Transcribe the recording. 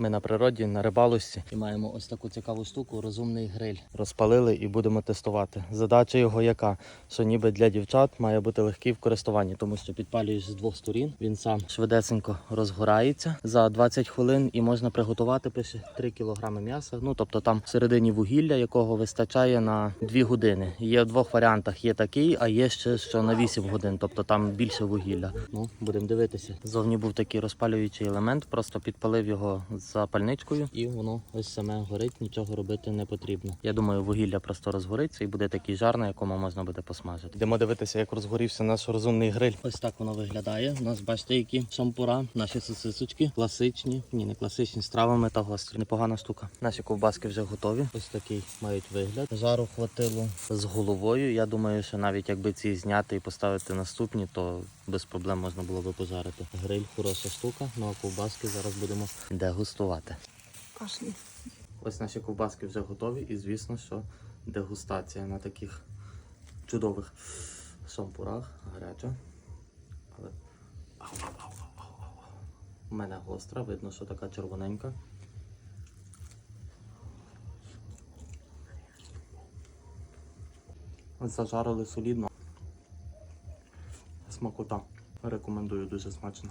Ми на природі, на рибалості і маємо ось таку цікаву штуку розумний гриль. Розпалили і будемо тестувати. Задача його яка? Що ніби для дівчат має бути легкий в користуванні, тому що підпалюєш з двох сторін. Він сам швидесенько розгорається за 20 хвилин і можна приготувати пише 3 кг м'яса. Ну тобто там всередині вугілля, якого вистачає на 2 години. Є в двох варіантах: є такий, а є ще що на 8 годин, тобто там більше вугілля. Ну будемо дивитися. Зовні був такий розпалюючий елемент, просто підпалив його запальничкою, і воно ось саме горить. Нічого робити не потрібно. Я думаю, вугілля просто розгориться і буде такий жар, на якому можна буде посмажити. Йдемо дивитися, як розгорівся наш розумний гриль. Ось так воно виглядає. У нас бачите, які шампура, наші сосисочки, класичні, ні, не класичні з травами та гострі. Непогана штука. Наші ковбаски вже готові. Ось такий мають вигляд. Жару хватило з головою. Я думаю, що навіть якби ці зняти і поставити наступні, то без проблем можна було би пожарити. Гриль хороша штука, ну а ковбаски зараз будемо дегустувати. Пошли. Ось наші ковбаски вже готові, і звісно, що дегустація на таких чудових шампурах гаряча. Але. У мене гостра, видно, що така червоненька. Зажарили солідно. Смакота. Рекомендую дуже смачно.